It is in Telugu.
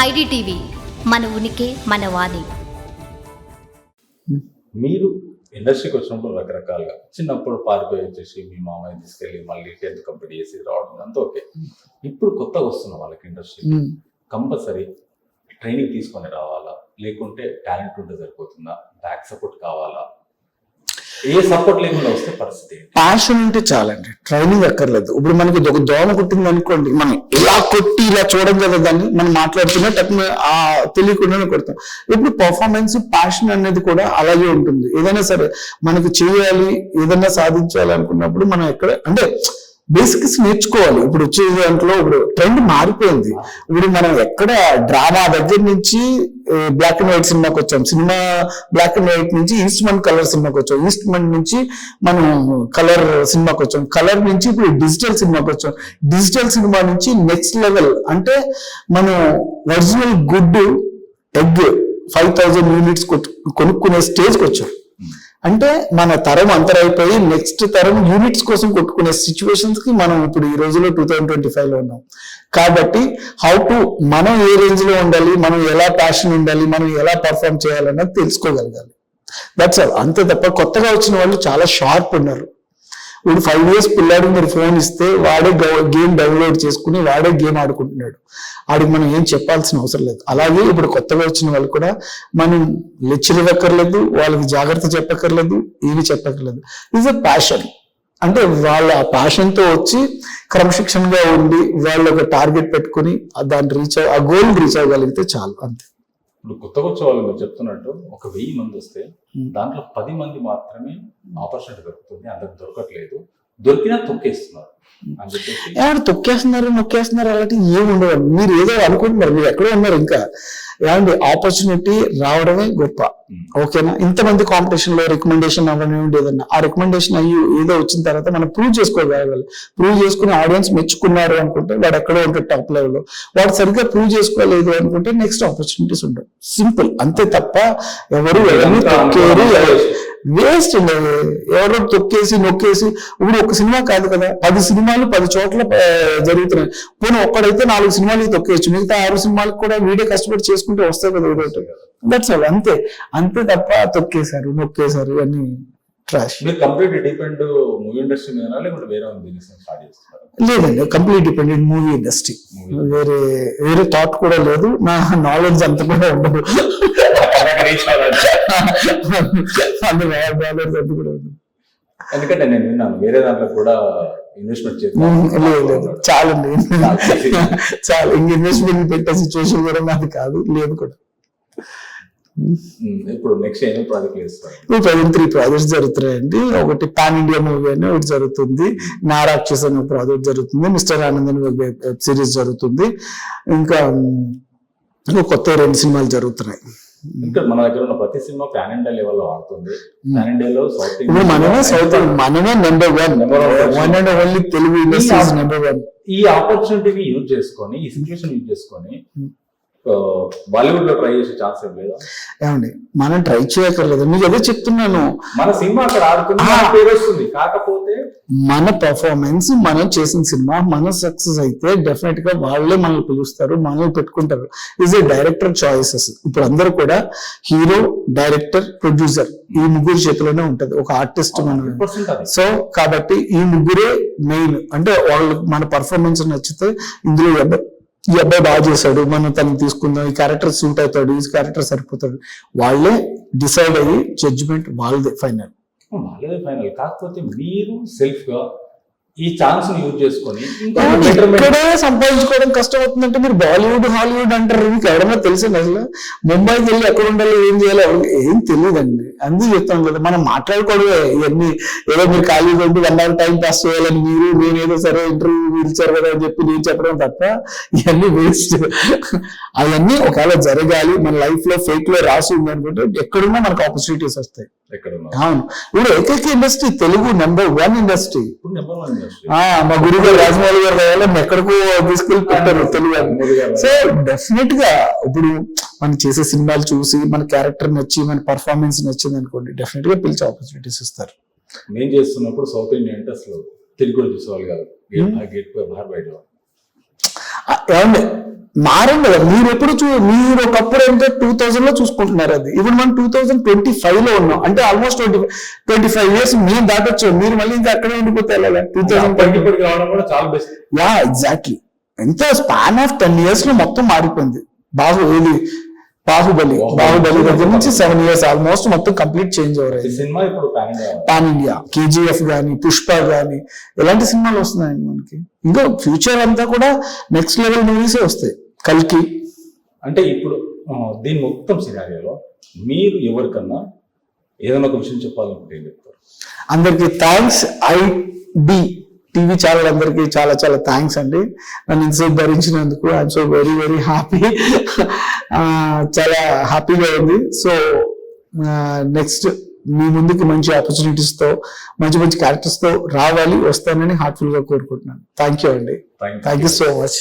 ఐడిటీవీ మన ఉనికి మన వాణి. మీరు ఇండస్ట్రీకి వచ్చినప్పుడు రకరకాలుగా చిన్నప్పుడు పారిపోయి వచ్చేసి మీ మామయ్య తీసుకెళ్ళి మళ్ళీ టెన్త్ కంప్లీట్ చేసి రావడం అంతా ఓకే. ఇప్పుడు కొత్తగా వస్తున్న వాళ్ళకి ఇండస్ట్రీ. కంపల్సరీ ట్రైనింగ్ తీసుకొని రావాలా? లేకుంటే టాలెంట్ ఉంటే సరిపోతుందా? బ్యాక్ సపోర్ట్ కావాలా? ఏ సపోర్ట్ లేకుండా వస్తే పరిస్థితి ప్యాషన్ ఉంటే చాలండి. ట్రైనింగ్ అక్కర్లేదు. ఇప్పుడు మనకి ఒక దోమ కుట్టింది అనుకోండి మనం ఇలా కొట్టి ఇలా చూడడం కదా దాన్ని? మనం మాట్లాడుతున్నా టక్కున ఆ తెలియకుండానే కొడతాం. ఇప్పుడు పర్ఫార్మెన్స్ ప్యాషన్ అనేది కూడా అలాగే ఉంటుంది. ఏదైనా సరే మనకి చేయాలి ఏదైనా సాధించాలి అనుకున్నప్పుడు మనం ఎక్కడ అంటే బేసిక్స్ నేర్చుకోవాలి. ఇప్పుడు వచ్చే దాంట్లో ఇప్పుడు ట్రెండ్ మారిపోయింది. ఇప్పుడు మనం ఎక్కడ డ్రామా దగ్గర నుంచి బ్లాక్ అండ్ వైట్ సినిమాకి వచ్చాం. సినిమా బ్లాక్ అండ్ వైట్ నుంచి ఇన్స్ట్రుమెంట్ కలర్ సినిమాకి వచ్చాం. ఇన్స్ట్రుమెంట్ నుంచి మనం కలర్ సినిమాకి వచ్చాం. కలర్ నుంచి ఇప్పుడు డిజిటల్ సినిమాకి వచ్చాం. డిజిటల్ సినిమా నుంచి నెక్స్ట్ లెవెల్ అంటే మనం original good egg five thousand units కొనుక్కునే స్టేజ్కి వచ్చాం. అంటే మన తరం అంతరైపోయి నెక్స్ట్ తరం యూనిట్స్ కోసం కొట్టుకునే సిచ్యువేషన్స్కి మనం ఇప్పుడు ఈ రోజులో టూ థౌజండ్ ట్వంటీ ఫైవ్లో ఉన్నాం. కాబట్టి హౌ టు మనం ఏ రేంజ్లో ఉండాలి మనం ఎలా ప్యాషన్ ఉండాలి మనం ఎలా పర్ఫామ్ చేయాలన్నది తెలుసుకోగలగాలి. దట్స్ ఆల్ అంతే తప్ప కొత్తగా వచ్చిన వాళ్ళు చాలా షార్ప్ ఉన్నారు. ఇప్పుడు ఫైవ్ ఇయర్స్ పిల్లాడు మీరు ఫోన్ ఇస్తే వాడే గేమ్ డౌన్లోడ్ చేసుకుని వాడే గేమ్ ఆడుకుంటున్నాడు. ఆడికి మనం ఏం చెప్పాల్సిన అవసరం లేదు. అలాగే ఇప్పుడు కొత్తగా వచ్చిన వాళ్ళు కూడా మనం లెక్చర్ ఇవ్వక్కర్లేదు వాళ్ళకి జాగ్రత్త చెప్పక్కర్లేదు ఏమి చెప్పక్కర్లేదు. ఇస్ అ ప్యాషన్ అంటే వాళ్ళ ఆ passion తో వచ్చి క్రమశిక్షణగా ఉండి వాళ్ళు ఒక టార్గెట్ పెట్టుకుని దాన్ని రీచ్ ఆ గోల్ రీచ్ అవ్వగలిగితే చాలు అంతే. ఇప్పుడు కొత్తగా వచ్చే వాళ్ళు మీరు చెప్తున్నట్టు ఒక వెయ్యి మంది వస్తే Hmm. దాంట్లో పది మంది మాత్రమే ఆపర్చునిటీ దొరుకుతుంది అందరికి దొరకట్లేదు. దొరికినా తొక్కేస్తున్నారు. ఏమంటే తొక్కేస్తున్నారు నొక్కేస్తున్నారు అలాంటి ఏమి ఉండవు. మీరు ఏదో అనుకుంటున్నారు మీరు ఎక్కడో ఉన్నారు ఇంకా. ఏమంటే ఆపర్చునిటీ రావడమే గొప్ప. ఓకేనా? ఇంతమంది కాంపిటీషన్లో రికమెండేషన్ అవ్వనివ్వండి ఏదన్నా ఆ రికమెండేషన్ అయ్యి ఏదో వచ్చిన తర్వాత మనం ప్రూవ్ చేసుకోగలగాలి ప్రూవ్ చేసుకుని ఆడియన్స్ మెచ్చుకున్నారు అనుకుంటే వాడు ఎక్కడో ఉంటాడు టాప్ లెవెల్లో వాడు సరిగ్గా ప్రూవ్ చేసుకోలేదు అనుకుంటే నెక్స్ట్ ఆపర్చునిటీస్ ఉండవు. సింపుల్ అంతే తప్ప ఎవరు ఎవరిని వేస్ట్ అండి. ఎవరో తొక్కేసి నొక్కేసి ఇప్పుడు ఒక సినిమా కాదు కదా. పది సినిమాలు పది చోట్ల జరుగుతున్నాయి. పోనీ ఒక్కడైతే నాలుగు సినిమాలు తొక్కేయచ్చు. మిగతా ఆరు సినిమాలకు కూడా వీడే కష్టపడి చేసుకుంటే వస్తాయి కదా ఏదో దట్స్ ఆల్ అంతే. అంతే తప్ప తొక్కేశారు నొక్కేశారు అన్ని ట్రాష్ మీరు కంప్లీట్ డిపెండ్ మూవీ ఇండస్ట్రీ మీద లేకుంటే వేరే బిజినెస్ స్టార్ట్ చేస్తున్నారు? లేదండి. Complete dependent movie industry. వేరే వేరే థాట్ కూడా లేదు. నా నాలెడ్జ్ అంత కూడా ఉండదు. కూడా ఉండదు ఎందుకంటే నేను విన్నాను వేరే దాంట్లో కూడా ఇన్వెస్ట్మెంట్ లేదు చాలండి. చాలా. ఇంక ఇన్వెస్ట్మెంట్ పెట్టే సిచ్యువేషన్ కూడా నాది కాదు లేదు కూడా. ఇప్పుడు నెక్స్ట్ ఏమేమి ప్రాజెక్ట్ చేస్తారు? ప్రజెంట్ త్రీ ప్రాజెక్ట్స్ జరుగుతున్నాయండి. ఒకటి పాన్ ఇండియా మూవీ అని ఒకటి జరుగుతుంది. నా రాక్షస్ అనే ప్రాజెక్ట్ జరుగుతుంది. మిస్టర్ ఆనంద్ అని వెబ్ సిరీస్ జరుగుతుంది. ఇంకా కొత్త రెండు సినిమాలు జరుగుతున్నాయి. ఇంకా మన దగ్గర ఉన్న ప్రతి సినిమా ప్యాన్ ఇండియా లెవెల్లో ఆడుతుంది ప్యాన్ ఇండియాలో సౌత్ ఇప్పుడు మనమే సౌత్ మనమే number one. One and only Telugu industries number one ఈ ఆపర్చునిటీని యూజ్ చేసుకొని ఈ సిచ్యువేషన్ యూజ్ చేసుకొని Hmm. బాలీవుడ్లో ట్రై చేసే ఛాన్స్ ఏం లేదా? ఏమండి మనం ట్రై చేయక్కర్లేదు. మీకు అదే చెప్తున్నాను. మన సినిమా అక్కడ ఆడుతుంది. మనకు పేరు వస్తుంది. కాకపోతే మన పర్ఫార్మెన్స్ మనం చేసిన సినిమా మన సక్సెస్ అయితే డెఫినెట్గా వాళ్ళే మనల్ని పిలుస్తారు మనల్ని పెట్టుకుంటారు. ఈజ్ ఏ డైరెక్టర్ చాయిసెస్ ఇప్పుడు అందరూ కూడా హీరో డైరెక్టర్ ప్రొడ్యూసర్ ఈ ముగ్గురు చేతిలోనే ఉంటది. ఒక ఆర్టిస్ట్ మనం సో కాబట్టి ఈ ముగ్గురే మెయిన్ అంటే వాళ్ళు మన పర్ఫార్మెన్స్ నచ్చితే ఇందులో ఈ అబ్బాయి బాగా చేశాడు మనం తనని తీసుకుందాం ఈ క్యారెక్టర్ సూట్ అవుతాడు ఈ క్యారెక్టర్ సరిపోతాడు. వాళ్ళే డిసైడ్ అయ్యి జడ్జిమెంట్ వాళ్ళదే ఫైనల్ వాళ్ళదే ఫైనల్ కాకపోతే మీరు సెల్ఫ్గా ఈ ఛాన్స్ని యూజ్ చేసుకొని ఇక్కడే సంపాదించుకోవడం కష్టం అవుతుందంటే మీరు బాలీవుడ్ హాలీవుడ్ అంటారు. మీకు ఎవరైనా తెలిసింది అసలు? ముంబైకి వెళ్ళి ఎక్కడ ఉండాలి ఏం చేయాలి ఏం తెలియదండి. అందుకు చెప్తాను కదా మనం మాట్లాడుకోవడమే. ఇవన్నీ ఏదో మీరు ఖాళీగా ఉండి వన్ అవర్ టైం పాస్ చేయాలని మీరు నేను ఏదో సరే ఇంటర్వ్యూ మీరు ఇచ్చారు కదా అని చెప్పి నేను చెప్పడం తప్ప ఇవన్నీ వేస్ట్ అవన్నీ ఒకవేళ జరగాలి మన లైఫ్లో ఫేక్లో రాసి ఉంది అనుకుంటే ఎక్కడున్నా మనకు ఆపర్చునిటీస్ వస్తాయి. అవును. ఇప్పుడు ఏకైక industry Telugu number one industry. మా గురువు గారు రాజమౌళి గారు వల్ల ఎక్కడికో తీసుకెళ్ళి పెట్టారు తెలుగు సో డెఫినెట్గా ఇప్పుడు మనం చేసే సినిమాలు చూసి మన క్యారెక్టర్ నచ్చి మన పర్ఫార్మెన్స్ నచ్చింది అనుకోండి డెఫినెట్గా పిలిచి ఆపర్చునిటీస్ ఇస్తారు. నేను చేస్తున్నప్పుడు సౌత్ ఇండియన్ అంటే అసలు తెలుగులో చూసేవాళ్ళు కాదు. Hmm. గేట్ బార్ బయట ఏమండి? మారండి కదా మీరు ఎప్పుడు చూ మీరు ఒకప్పుడు అంటే టూ థౌజండ్లో చూసుకుంటున్నారు అది. ఇప్పుడు మనం టూ థౌజండ్ ట్వంటీ ఫైవ్లో ఉన్నాం. అంటే almost twenty twenty five years మేము దాటొచ్చు. మీరు మళ్ళీ ఇంకా అక్కడే ఉండిపోతే ఎలా? టూ చాలా బెస్ట్ యా ఎగ్జాక్ట్లీ ఎంత స్పాన్ ఆఫ్ టెన్ ఇయర్స్లో మొత్తం మారిపోయింది. బాహు ఏది బాహుబలి బాహుబలి దగ్గర నుంచి సెవెన్ ఇయర్స్ ఆల్మోస్ట్ మొత్తం కంప్లీట్ చేంజ్ అవ్వరు సినిమా ఇప్పుడు పాన్ పాన్ ఇండియా కేజీఎఫ్ గానీ పుష్ప గానీ ఎలాంటి సినిమాలు వస్తున్నాయండి మనకి? ఇంకా ఫ్యూచర్ అంతా కూడా నెక్స్ట్ లెవెల్ మూవీసే వస్తాయి. కల్కి. అంటే ఇప్పుడు దీని మొత్తం సినారియోలో మీరు ఎవరికన్నా ఏదైనా ఒక విషయం చెప్పాలనుకుంటే ఏం చెప్తారు? అందరికి thanks I B TV channel అందరికి చాలా చాలా థ్యాంక్స్ అండి. నన్ను ఇంతసేపు భరించినందుకు I'm so very very happy చాలా హ్యాపీగా ఉంది. సో నెక్స్ట్ మీ ముందుకి మంచి ఆపర్చునిటీస్తో మంచి మంచి క్యారెక్టర్స్తో రావాలి వస్తానని హార్ట్ఫుల్గా కోరుకుంటున్నాను. థ్యాంక్ యూ అండి. Thank you so much